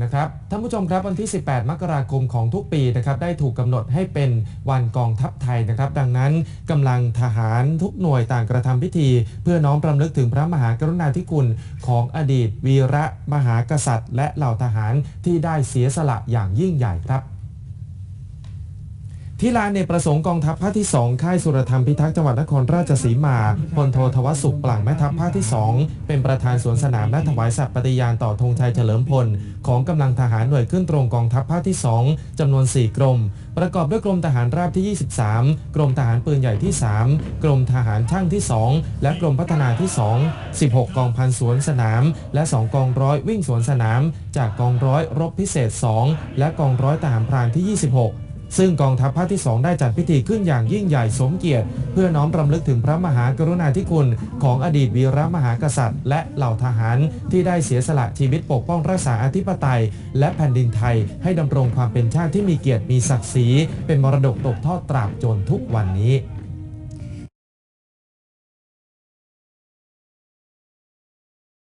นะครับท่านผู้ชมครับวันที่ 18 มกราคมของทุกปีนะครับได้ถูกกำหนดให้เป็นวันกองทัพไทยนะครับ ดังนั้นกำลังทหารทุกหน่วยต่างกระทำพิธี เพื่อน้อมรำลึกถึงพระมหากรุณาธิคุณของอดีต วีระมหากษัตริย์ และเหล่าทหารที่ได้เสียสละอย่างยิ่งใหญ่ครับ ที่ลานเนกประสงค์กองทัพภาคที่ 2 ค่ายสุรธรรมพิทักษ์จังหวัดนครราชสีมาพลโททวสุขปลั่งแม่ทัพภาคที่ 2 เป็นประธานสวนสนามและถวายสัตย์ปฏิญาณต่อธงชัยเฉลิมพล ของกำลังทหารหน่วยขึ้นตรงกองทัพภาคที่ 2 จำนวน 4 กรม ประกอบด้วยกรมทหารราบที่ 23 กรมทหารปืนใหญ่ที่ 3 กรมทหารช่างที่ 2 และกรมพัฒนาที่ 2 16 กองพันสวนสนาม และ 2 กองร้อยวิ่งสวนสนาม จากกองร้อยรบพิเศษ 2 และกองร้อยทหารพรานที่ 26 ซึ่งกองทัพภาคที่ 2 ได้จัดพิธีขึ้นอย่างยิ่งใหญ่สมเกียรติ เพื่อน้อมรำลึกถึงพระมหากรุณาธิคุณของอดีตวีรมหากษัตริย์ และเหล่าทหารที่ได้เสียสละชีวิตปกป้องรักษาอธิปไตย และแผ่นดินไทย ให้ดำรงความเป็นชาติที่มีเกียรติมีศักดิ์ศรีเป็นมรดกตกทอดตราบจนทุกวันนี้